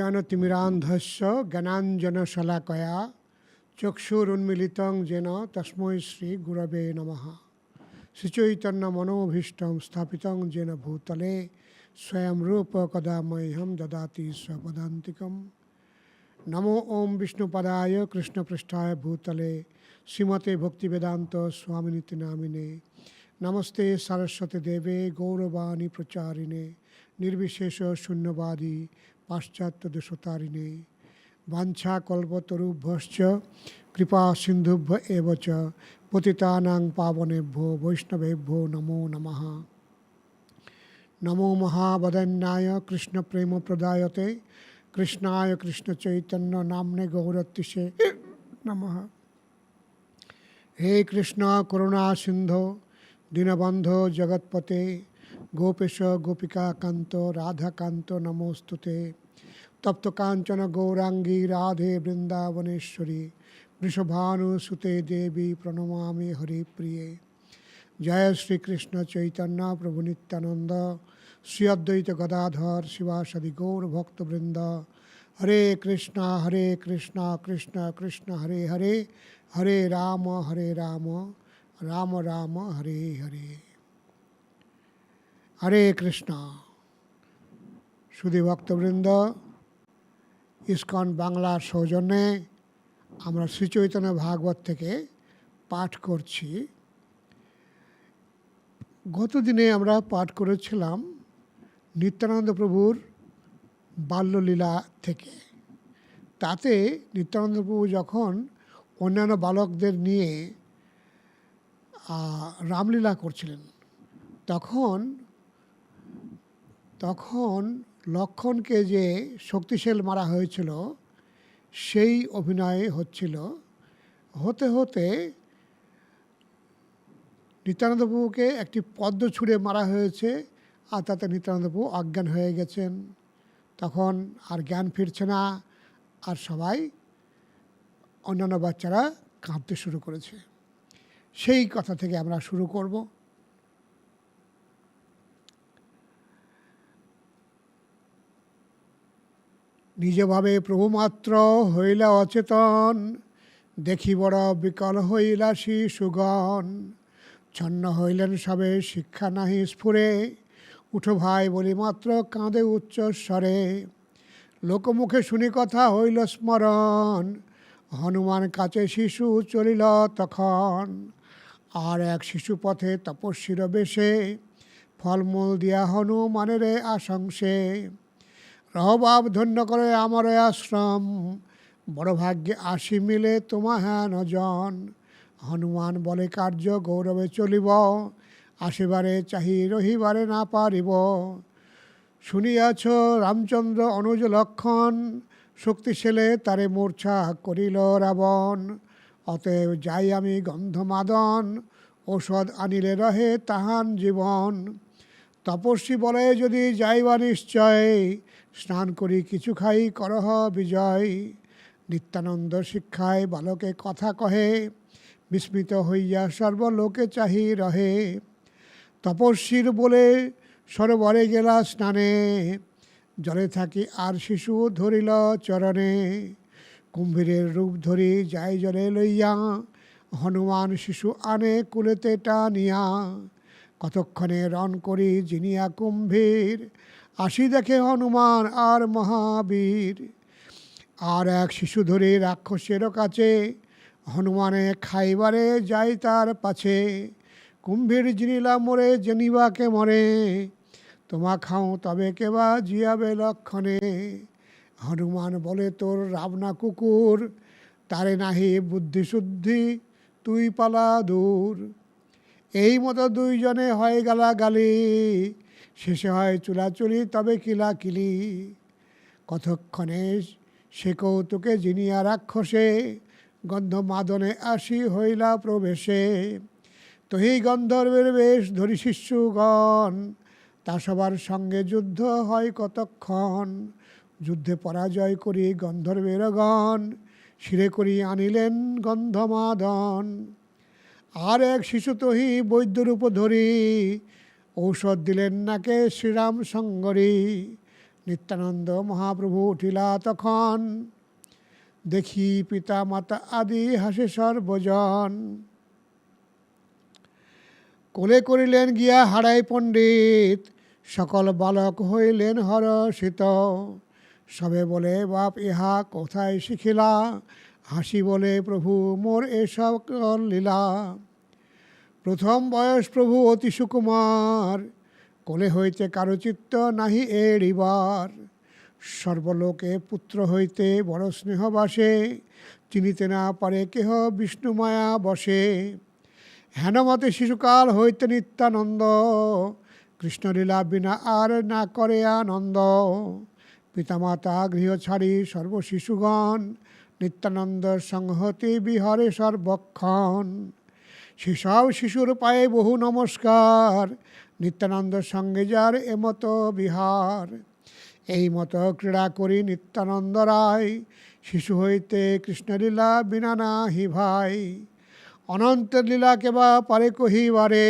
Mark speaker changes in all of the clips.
Speaker 1: জ্ঞানতিমিরান্ধস্য জ্ঞানাঞ্জন শলাকয়া চক্ষুরুন্মিলিতং যেন তস্মৈ শ্রী গুরবে নম শ্রীচৈতন্য মনোভীষ্ট স্থাপিত যেন ভূতলে স্বয়ং রূপ কদা মহ্যম দদাতি স্বপদান্তিকম নমো ওম বিষ্ণুপদায় কৃষ্ণপৃষ্ঠায় ভূতলে শ্রীমতে ভক্তিবেদান্ত স্বামিনীতি নামিনে নমস্তে সরস্বতী দেবে গৌরবাণী প্রচারিণে নির্বিশেষ শূন্যবাদী পাশ্চাত্য দোষতারিণী বাঞ্ছা কল্পতরুভ্যশ্চ কৃপা সিন্ধুভ্য এবচ পতিতানাং পাবনেভ্য বৈষ্ণবেভ্য নমো নম নমো মহাবদন্যায় কৃষ্ণপ্রেম প্রদায়তে কৃষ্ণায় কৃষ্ণ চৈতন্য নামনে গৌরতিষে নম হে কৃষ্ণ করুণা সিন্ধ দীনবন্ধ জগৎপতে গোপেশ গোপিকা কান্ত রাধাকান্ত নমোস্তুতে তপ্ত কাঞ্চন গৌরাঙ্গী রাধে বৃন্দাবনেশ্বরী বৃষভানুসুতে দেবী প্রণমামি হরিপ্রিয়ে জয় শ্রীকৃষ্ণ চৈতন্য প্রভু নিত্যানন্দ শ্রী অদ্বৈত গদাধর শিবাসাদি গৌরভক্তবৃন্দ হরে কৃষ্ণ হরে কৃষ্ণ কৃষ্ণ কৃষ্ণ হরে হরে হরে রাম হরে রাম রাম রাম হরে হরে হরে কৃষ্ণ সুধী ভক্তবৃন্দ ইস্কন বাংলার সৌজন্যে আমরা শ্রীচৈতন্য ভাগবত থেকে পাঠ করছি গতদিনে আমরা পাঠ করেছিলাম নিত্যানন্দ প্রভুর বাল্যলীলা থেকে তাতে নিত্যানন্দ প্রভু যখন অন্যান্য বালকদের নিয়ে রামলীলা করছিলেন তখন তখন লক্ষণকে যে শক্তিশীল মারা হয়েছিল সেই অভিনয় হচ্ছিল হতে হতে নিত্যানন্দবাবুকে একটি পদ্ম ছুঁড়ে মারা হয়েছে আর তাতে নিত্যানন্দবাবু অজ্ঞান হয়ে গেছেন তখন আর জ্ঞান ফিরছে না আর সবাই অন্যান্য বাচ্চারা কাঁদতে শুরু করেছে সেই কথা থেকে আমরা শুরু করবো নিজভাবে প্রভুমাত্র হইলা অচেতন দেখি বড় বিকল হইলা সুগণ ছন্ন হইলেন সবে শিক্ষা নাহি স্ফুরে উঠো ভাই বলি মাত্র কাঁদে উচ্চ স্বরে লোকমুখে শুনি কথা হইল স্মরণ হনুমান কাছে শিশু চলিল তখন আর এক শিশু পথে তপস্বীর বেশে ফলমূল দিয়া হনুমানের আশংসে রহবাব ধন্য করে আমার আশ্রম বড় ভাগ্যে আসি মিলে তোমা হ্যান নজন হনুমান বলে কার্য গৌরবে চলিব আসিবারে চাহি রহিবারে না পারিব শুনিয়াছ রামচন্দ্র অনুজ লক্ষণ শক্তিশীলে তারে মূর্ছা করিল রাবণ অতএব যাই আমি গন্ধমাদন ঔষধ আনিলে রহে তাহান জীবন তপস্বী বলে যদি যাইবা নিশ্চয় স্নান করি কিছু খাই করহ বিজয় নিত্যানন্দ শিক্ষায় বালকে কথা কহে বিস্মিত হইয়া সর্বলোকে চাহি রহে তপস্বীর বলে সরোবরে গেলা স্নানে জলে থাকি আর শিশু ধরিল চরণে কুম্ভীরের রূপ ধরি যাই জলে লইয়া হনুমান শিশু আনে কুলেতে টানিয়া কতক্ষণে রণ করি জিনিয়া কুম্ভীর আসি দেখে হনুমান আর মহাবীর আর এক শিশু ধরে রাক্ষসের কাছে হনুমানে খাইবারে যাই তার পাছে কুম্ভীর জিনিলা মরে জেনিবাকে মরে তোমা খাও তবে কেবা জিয়াবে লক্ষণে হনুমান বলে তোর রাবনা কুকুর তারে নাহি বুদ্ধি শুদ্ধি তুই পালা দূর এই মতো দুইজনে হয় গালা গালি শেষে হয় চুলাচুলি তবে কিলাকিলি কতক্ষণে সে কৌতুকে জিনিয়া রাক্ষসে গন্ধ মাদনে আসি হইলা প্রবেশে তহি গন্ধর্বের বেশ ধরি শিষ্যগণ তা সবার সঙ্গে যুদ্ধ হয় কতক্ষণ যুদ্ধে পরাজয় করি গন্ধর্বের গণ শিরে করি আনিলেন গন্ধমাদন আর এক শিশু তহি বৈদ্যরূপ ধরি ঔষধ দিলেন নাকে শ্রীরাম সঙ্গরী নিত্যানন্দ মহাপ্রভু উঠিলা তখন দেখি পিতা মাতা আদি হাসে সর্বজন কোলে করিলেন গিয়া হারাই পণ্ডিত সকল বালক হইলেন হরষিত সবে বলে বাপ ইহা কোথায় শিখিলা হাসি বলে প্রভু মোর এসব লীলা প্রথম বয়স প্রভু অতি সুকুমার কোলে হইতে কারো চিত্ত নাহি এড়িবার সর্বলোকে পুত্র হইতে বড় স্নেহ বাসে চিনিতে না পারে কেহ বিষ্ণুমায়া বসে হেনমতে শিশুকাল হইতে নিত্যানন্দ কৃষ্ণলীলা বিনা আর না করে আনন্দ পিতামাতা গৃহ ছাড়ি সর্বশিশুগণ নিত্যানন্দ সংহতি বিহরে সর্বক্ষণ শিশাও শিশুর পায়ে বহু নমস্কার নিত্যানন্দ সঙ্গে যার এমত বিহার এই মতো ক্রীড়া করি নিত্যানন্দ রায় শিশু হইতে কৃষ্ণলীলা বিনা নাহি ভাই অনন্ত লীলা কেবা পারে কহিবারে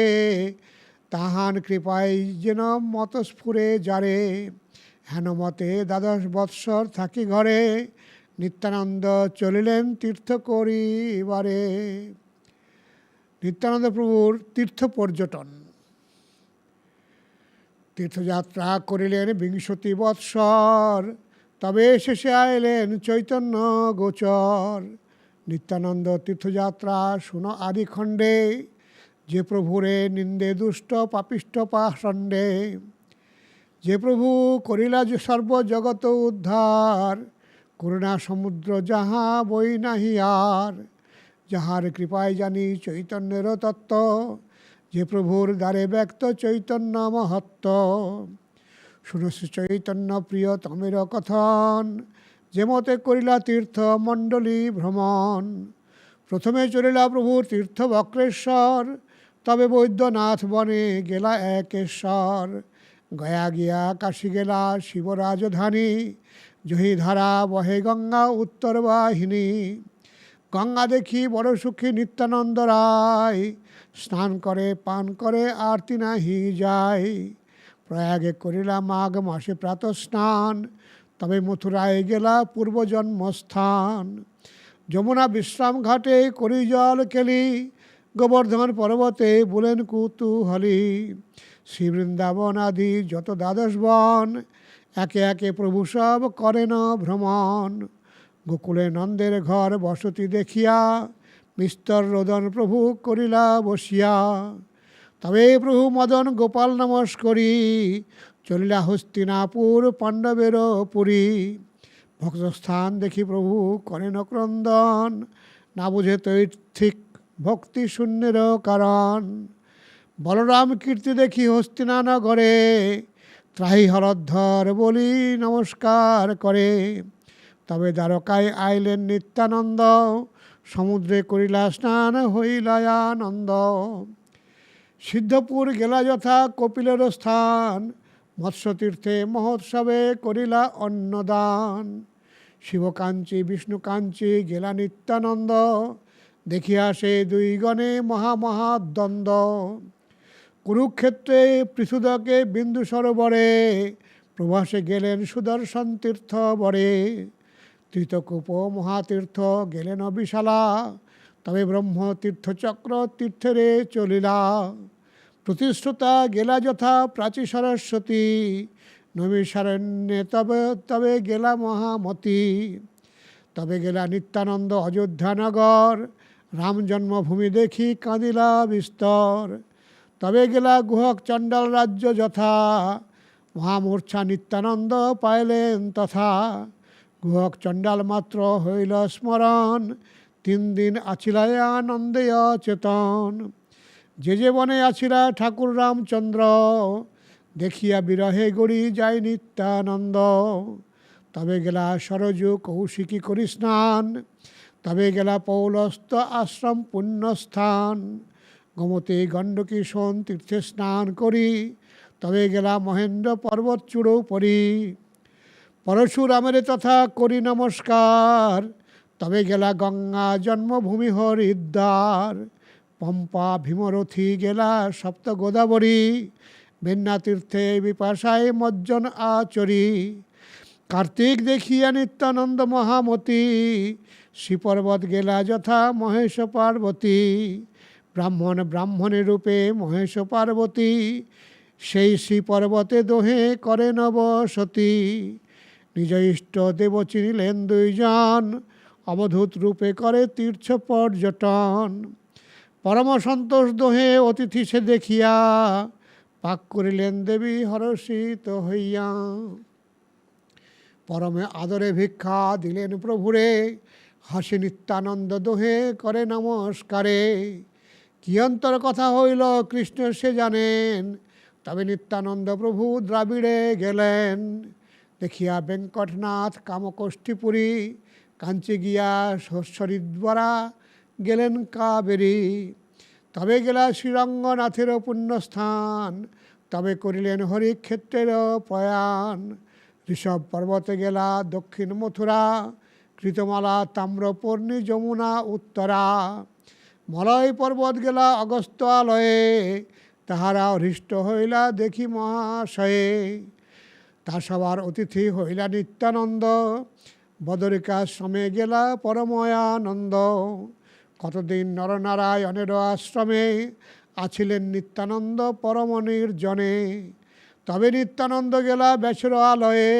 Speaker 1: তাহান কৃপায় যেন মত স্ফুরে যারে হেন মতে দ্বাদশ বৎসর থাকি ঘরে নিত্যানন্দ চলিলেন তীর্থ করিবারে নিত্যানন্দ প্রভুর তীর্থ পর্যটন তীর্থযাত্রা করিলেন বিংশতি বৎসর তবে শেষে আইলেন চৈতন্য গোচর নিত্যানন্দ তীর্থযাত্রা শুনো আদিখণ্ডে যে প্রভুরে নিন্দে দুষ্ট পাপিষ্ট পাষণ্ডে যে প্রভু করিলা যে সর্বজগত উদ্ধার করুণা সমুদ্র যাহা বই নাহি আর যাহার কৃপায় জানি চৈতন্যের তত্ত্ব যে প্রভুর দ্বারে ব্যক্ত চৈতন্য মহত্ত শুনো চৈতন্য প্রিয় তমের কথন যে মতে করিলা তীর্থ মণ্ডলী ভ্রমণ প্রথমে চলিলা প্রভুর তীর্থ বক্রেশ্বর তবে বৈদ্যনাথ বনে গেলা একেশ্বর গয়া গিয়া কাশি গেলা শিবরাজধানী জহিধারা বহে গঙ্গা উত্তর বাহিনী গঙ্গা দেখি বড় সুখী নিত্যানন্দ রায় স্নান করে পান করে আরতি নাহি যায় প্রয়াগে করিলা মাঘ মাসে প্রাত স্নান তবে মথুরায় গেলা পূর্বজন্মস্থান যমুনা বিশ্রাম ঘাটে করি জল খেলি গোবর্ধন পর্বতে বলেন কুতুহলি শ্রীবৃন্দাবন আদি যত দ্বাদশ বন একে একে প্রভু সব করেন ভ্রমণ গোকুলে নন্দের ঘর বসতি দেখিয়া বিস্তর রোদন প্রভু করিলা বসিয়া তবে প্রভু মদন গোপাল নমস্করি চলিলা হস্তিনাপুর পাণ্ডবের পুরী ভক্তস্থান দেখি প্রভু করেন ক্রন্দন না বুঝে তৈর্থিক ভক্তি শূন্যের কারণ বলরাম কীর্তি দেখি হস্তিনা নগরে ত্রাহি হরধর বলি নমস্কার করে তবে দ্বারকায় আইলেন নিত্যানন্দ সমুদ্রে করিলা স্নান হইলায়ানন্দ সিদ্ধপুর গেলা যথা কপিলের স্থান মৎস্যতীর্থে মহোৎসবে করিলা অন্নদান শিবকাঞ্চি বিষ্ণুকাঞ্চি গেলা নিত্যানন্দ দেখিয়া সে দুই গণে মহামহাদ্বন্দ্ব কুরুক্ষেত্রে পৃথুদকে বিন্দু সরোবরে প্রবাসে গেলেন সুদর্শন তীর্থ বরে তীর্থকূপ মহাতীর্থ গেলেন বিশালা তবে ব্রহ্ম তীর্থচক্র তীর্থেরে চলিলা প্রতিষ্ঠতা গেলা যথা প্রাচী সরস্বতী নবীশারণ্যে তবে তবে গেলা মহামতি তবে গেলা নিত্যানন্দ অযোধ্যানগর রাম জন্মভূমি দেখি কাঁদিলা বিস্তর তবে গেলা গুহক চণ্ডাল রাজ্য যথা মহামূর্ছা নিত্যানন্দ পাইলেন তথা গুহক চণ্ডাল মাত্র হইল স্মরণ তিন দিন আছিলায় আনন্দে অচেতন যে যে বনে আছিলা ঠাকুর রামচন্দ্র দেখিয়া বিরহে গড়ি যায় নিত্যানন্দ তবে গেলা সরজু কৌশিকী করি স্নান তবে গেলা পৌলস্ত আশ্রম পুণ্যস্থান গোমতী গণ্ডকী সোন তীর্থে স্নান করি তবে গেলা মহেন্দ্র পর্বত চূড়ৌ পরি পরশুরামের তথা করি নমস্কার তবে গেলা গঙ্গা জন্মভূমি হরিদ্বার পম্পা ভীমরথী গেলা সপ্ত গোদাবরী বিন্না তীর্থে বিপাশায় মজ্জন আচরি কার্তিক দেখিয়া নিত্যানন্দ মহামতি শ্রীপর্বত গেলা যথা মহেশ পার্বতী ব্রাহ্মণ ব্রাহ্মণের রূপে মহেশ পার্বতী সেই শ্রীপর্বতে দোহে করে নবসতী নিজ ইষ্ট দেব চিনিলেন দুইজন অবধূত রূপে করে তীর্থ পর্যটন পরম সন্তোষ দোহে অতিথি সে দেখিয়া পাক করিলেন দেবী হরষিত হইয়া পরমে আদরে ভিক্ষা দিলেন প্রভুরে হাসি নিত্যানন্দ দোহে করে নমস্কারে কিয়ন্তর কথা হইল কৃষ্ণ সে জানেন তবে নিত্যানন্দ প্রভু দ্রাবিড়ে গেলেন দেখিয়া বেঙ্কটনাথ কামকষ্টিপুরী কাঞ্চি গিয়া শরীদ্বারা গেলেন কাবেরী তবে গেলা শ্রীরঙ্গনাথেরও পুণ্যস্থান তবে করিলেন হরিক্ষেত্রেরও প্রয়াণ ঋষভ পর্বতে গেলা দক্ষিণ মথুরা কৃতমালা তাম্রপর্ণী যমুনা উত্তরা মলয় পর্বত গেলা অগস্ত্যালয়ে তাহারা হৃষ্ট হইলা দেখি মহাশয়ে তা সবার অতিথি হইলা নিত্যানন্দ বদরিকা সমে গেলা পরময়ানন্দ কতদিন নরনারায়ণের আশ্রমে আছিলেন নিত্যানন্দ পরমনির জনে তবে নিত্যানন্দ গেলা ব্যাসের আলয়ে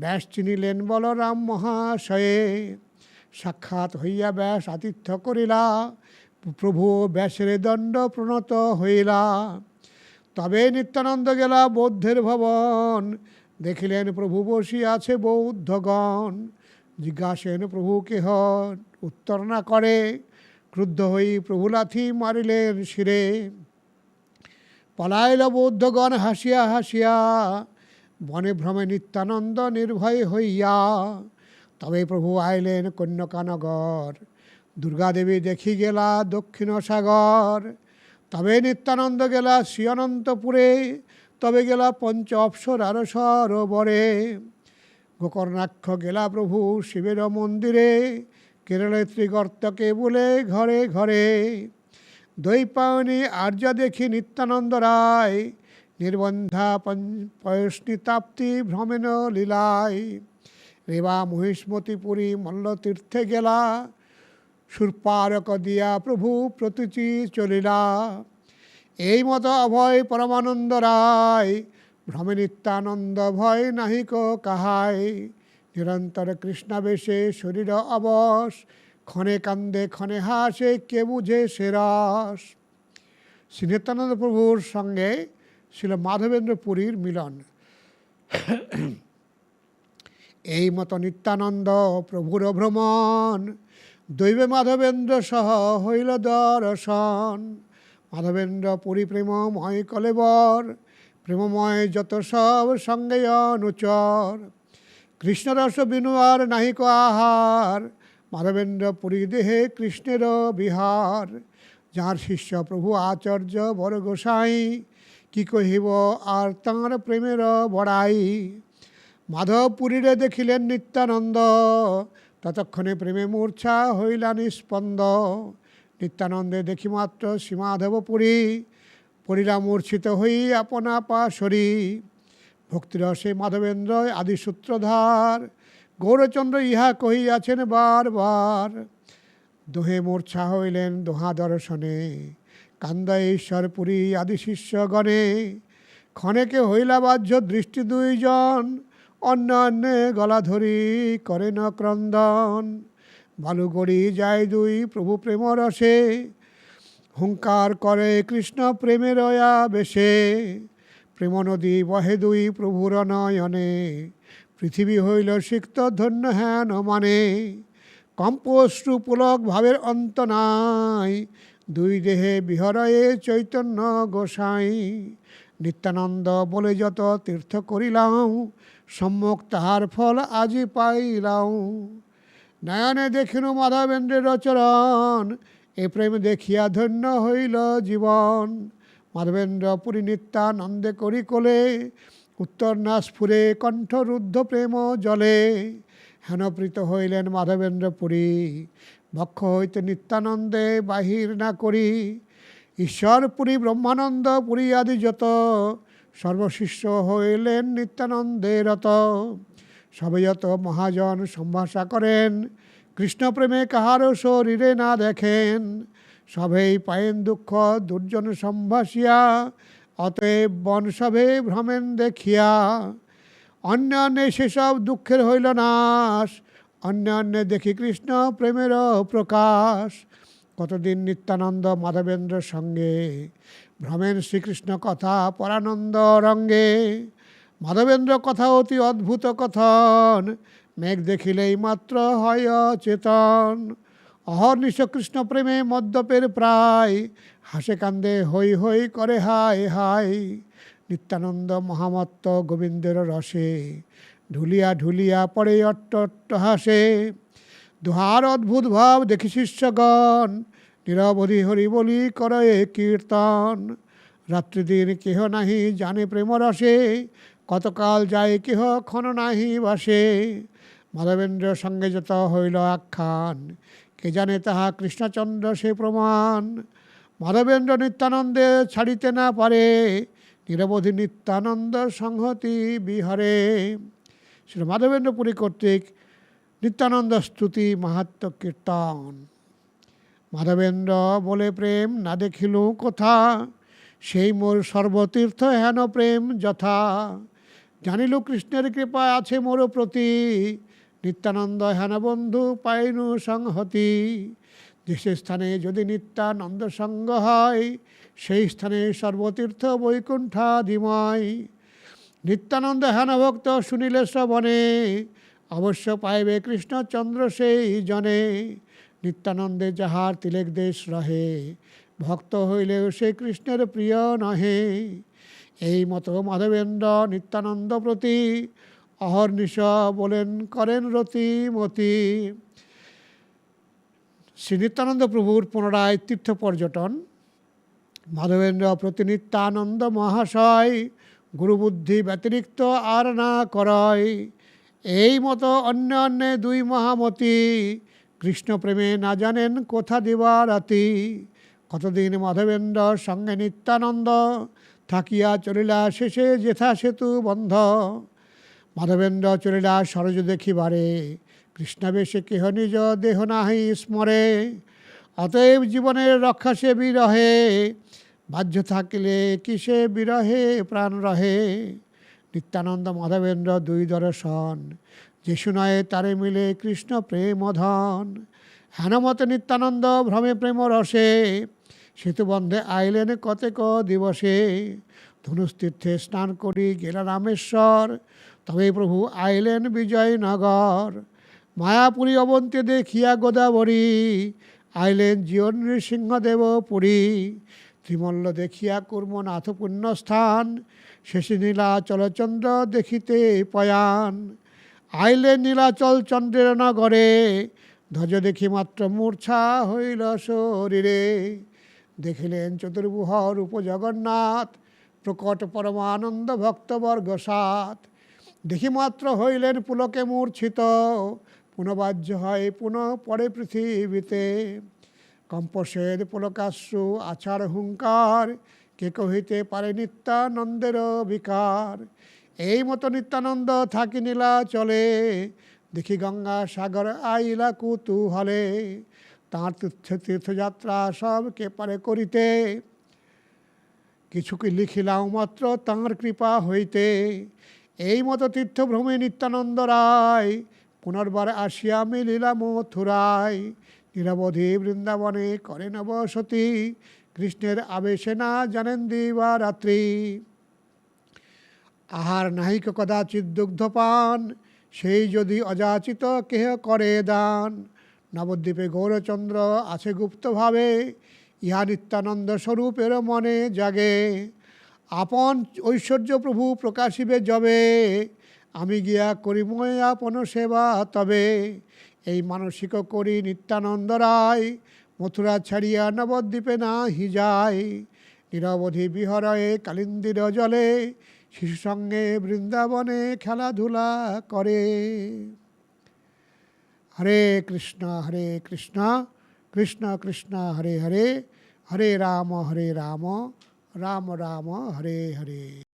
Speaker 1: ব্যাস চিনিলেন বলরাম মহাশয়ে সাক্ষাৎ হইয়া ব্যাস আতিথ্য করিলা প্রভু ব্যাসের দণ্ড প্রণত হইলা তবে নিত্যানন্দ গেলা বৌদ্ধের ভবন দেখিলেন প্রভু বসি আছে বৌদ্ধগণ জিজ্ঞাসেন প্রভু কেহ উত্তর না করে ক্রুদ্ধ হই প্রভু লাথি মারিলেন শিরে পলাইল বৌদ্ধগণ হাসিয়া হাসিয়া বনে ভ্রমে নিত্যানন্দ নির্ভয় হইয়া তবে প্রভু আইলেন কন্যকানগর দুর্গাদেবী দেখি গেলা দক্ষিণ সাগর তবে নিত্যানন্দ গেলা শ্রীঅনন্তপুরে তবে গেলা পঞ্চ অপসর আরো সরোবরে গোকর্ণাক্ষ গেলা প্রভু শিবের মন্দিরে কেরলে ত্রিগর্তকে বলে ঘরে ঘরে পাওনি আর্য দেখি নিত্যানন্দ রায় নির্বন্ধা পয়স্নিতাপ্তি ভ্রমেন লীলায় রেবা মহিষ্মতিপুরী মল্লতীর্থে গেলা সুরপারক দিয়া প্রভু প্রতুচি চলিলা এই মতো অভয় পরমানন্দ রায় ভ্রমে নিত্যানন্দ ভয় নাহিক কাহায় নিরন্তর কৃষ্ণাবেশে শরীর অবশ ক্ষণে কান্দে ক্ষণে হাসে কে বুঝে সে রস নিত্যানন্দ প্রভুর সঙ্গে ছিল মাধবেন্দ্র পুরীর মিলন এই মতো নিত্যানন্দ প্রভুর ভ্রমণ দৈবে মাধবেন্দ্র সহ হইল দর্শন মাধবেন্দ্র পরিপ্রেমময় কলেবর প্রেমময় যত সব সঙ্গে অনুচর কৃষ্ণরস বিনুয়ার নাহিক আহার মাধবেন্দ্র পুরী দেহে কৃষ্ণের বিহার যার শিষ্য প্রভু আচার্য বড় কি কহিব আর তাঁর প্রেমের বড়াই মাধব পুরীরে দেখিলেন নিত্যানন্দ ততক্ষণে প্রেমে মূর্ছা হইলা নিষ্পন্দ নিত্যানন্দে দেখি মাত্র সীমাধব পুরী পড়িলা মূর্ছিত হই আপনা পাশরী ভক্তিরসে মাধবেন্দ্র আদি সূত্রধার গৌরচন্দ্র ইহা কহিয়াছেন বারবার দোহে মূর্ছা হইলেন দোহা দর্শনে কান্দ ঈশ্বর পুরী আদি শিষ্যগণে ক্ষণেকে হইলা বাহ্য দৃষ্টি দুইজন অন্যান্য গলা ধরি করে না ক্রন্দন বালুগড়ি যায় দুই প্রভু প্রেম রসে হুঙ্কার করে কৃষ্ণ প্রেমের বেশে প্রেম নদী বহে দুই প্রভুর নয়নে পৃথিবী হইল সিক্ত ধন্য হ্যান মানে কম্পশ্রুপুলক ভাবের অন্ত নাই দুই দেহে বিহরয়ে চৈতন্য গোসাই নিত্যানন্দ বলে যত তীর্থ করিলাম সম্মুখ তাহার ফল আজি পাইলাম নয়নে দেখিল মাধবেন্দ্রের চরণ এ প্রেম দেখিয়া ধন্য হইল জীবন মাধবেন্দ্র পুরী নিত্যানন্দে করি কোলে উত্তর নাশ ফুরে কণ্ঠরুদ্ধ প্রেম জলে হেনপ্রীত হইলেন মাধবেন্দ্র পুরী ভক্ষ হইতে নিত্যানন্দে বাহির না করি ঈশ্বর পুরী ব্রহ্মানন্দ পুরী আদি যত সর্বশিষ্য হইলেন নিত্যানন্দে রত সবে যত মহাজন সম্ভাষা করেন কৃষ্ণপ্রেমে কাহারও শরীরে না দেখেন সবেই পায়েন দুঃখ দুর্জন সম্ভাসিয়া অতএব বন সবে ভ্রমেন দেখিয়া অন্যান্য সেসব দুঃখের হইল নাশ অন্যান্য দেখি কৃষ্ণ প্রেমেরও প্রকাশ কতদিন নিত্যানন্দ মাধবেন্দ্রের সঙ্গে ভ্রমেন শ্রীকৃষ্ণ কথা পরানন্দ রঙ্গে মাধবেন্দ্র কথা অতি অদ্ভুত কথন মেঘ দেখিলেই মাত্র হয় চেতন অহর্নিশ কৃষ্ণ প্রেমে মদ্যপের প্রায় হাসে কান্দে হৈ হৈ করে হায় হায় নিত্যানন্দ মহামত্ত গোবিন্দের রসে ঢুলিয়া ঢুলিয়া পড়ে অট্ট হাসে দুহার অদ্ভুত ভাব দেখি শিষ্যগণ নিরবধি হরি বলি করে কীর্তন রাত্রিদিন কেহ নাহি জানে প্রেম রসে কতকাল যায় কেহ ক্ষণ নাহি বাসে মাধবেন্দ্র সঙ্গে যত হইল আখ্যান কে জানে তাহা কৃষ্ণচন্দ্র সে প্রমাণ মাধবেন্দ্র নিত্যানন্দে ছাড়িতে না পারে নিরবধি নিত্যানন্দ সংহতি বিহারে শ্রী মাধবেন্দ্র পুরী কর্তৃক নিত্যানন্দ স্তুতি মাহাত্ম কীর্তন মাধবেন্দ্র বলে প্রেম না দেখিল কথা সেই মোর সর্বতীর্থ হেন প্রেম যথা জানিল কৃষ্ণের কৃপা আছে মোর প্রতি নিত্যানন্দ হেন বন্ধু পাইনু সংহতি দেশে স্থানে যদি নিত্যানন্দ সঙ্গ হয় সেই স্থানে সর্বতীর্থ বৈকুণ্ঠাধিময় নিত্যানন্দ হেন ভক্ত শুনিলে শ্রবণে অবশ্য পাইবে কৃষ্ণচন্দ্র সেই জনে নিত্যানন্দে যাহার তিলেক দেশ রহে ভক্ত হইলেও সে কৃষ্ণের প্রিয় নহে এই মতো মাধবেন্দ্র নিত্যানন্দ প্রতি অহর্নিশ বলেন করেন রতিমতি শ্রী নিত্যানন্দ প্রভুর পুনরায় তীর্থ পর্যটন মাধবেন্দ্র প্রতিনিত্যানন্দ মহাশয় গুরুবুদ্ধি ব্যতিরিক্ত আর না করয় এই মতো অন্য অন্য দুই মহামতি কৃষ্ণপ্রেমে না জানেন কোথা দিবা রাতি কতদিন মাধবেন্দ্র সঙ্গে নিত্যানন্দ থাকিয়া চলিলা শেষে যেথা সেতু বন্ধ মাধবেন্দ্র চলিলা সরজ দেখিবারে কৃষ্ণাবেশে কেহ নিজ দেহ নাহি স্মরে অতএব জীবনের রক্ষা সে বিরহে বাহ্য থাকিলে কিসে বিরহে প্রাণ রহে নিত্যানন্দ মাধবেন্দ্র দুই দর্শন যে শুনায় তারে মিলে কৃষ্ণ প্রেম ধন হেনমতে নিত্যানন্দ ভ্রমে প্রেম রসে সেতুবন্ধে আইলেন কতেক দিবসে ধনুস্তীর্থে স্নান করি গেলা রামেশ্বর তবে প্রভু আইলেন বিজয়নগর মায়াপুরী অবন্তে দেখিয়া গোদাবরী আইলেন জীবন নৃসিংহদেব পুরী ত্রিমল্ল দেখিয়া কুর্মনাথ পুণ্যস্থান স্থান শেষে নীলাচলচন্দ্র দেখিতে পয়ান আইলে নীলাচল চন্দ্রের নগরে ধ্বজ দেখি মাত্র মূর্ছা হইল শরীরে দেখিলেন চতুর্ভুহর উপজগন্নাথ প্রকট পরমানন্দ ভক্তবর্গ সাত দেখি মাত্র হইলেন পুলকে মূর্ছিত পুনবাজ্য হয় পুনঃ পরে পৃথিবীতে কম্পসের পুলকাশ্রু আছাড় হুঙ্কার কে কহিতে পারে নিত্যানন্দের বিকার এই মতো নিত্যানন্দ থাকি নীলা চলে দেখি গঙ্গা সাগর আইলা কুতুহলে তাঁর তীর্থ তীর্থযাত্রা সব কে পারে করিতে কিছু কি লিখিলাম মাত্র তাঁর কৃপা হইতে এই মতো তীর্থভ্রমে নিত্যানন্দ রায় পুনর্বার আসিয়া মিলিলা মথুরায় নিরবধি বৃন্দাবনে করে নবসতী কৃষ্ণের আবেশে না জানেন দিবা রাত্রি আহার নাহিক কদাচিৎ দুগ্ধপান সেই যদি অযাচিত কেহ করে দান নবদ্বীপে গৌরচন্দ্র আছে গুপ্তভাবে ইহা নিত্যানন্দ স্বরূপের মনে জাগে আপন ঐশ্বর্য প্রভু প্রকাশিবে জবে আমি গিয়া করিময় আপন সেবা তবে এই মানসিক করি নিত্যানন্দ রায় মথুরা ছাড়িয়া নবদ্বীপে না হি যায় নিরবধি বিহরয়ে কালিন্দির জলে শিশু সঙ্গে বৃন্দাবনে খেলাধুলা করে হরে কৃষ্ণ হরে কৃষ্ণ কৃষ্ণ কৃষ্ণ হরে হরে হরে রাম হরে রাম রাম রাম হরে হরে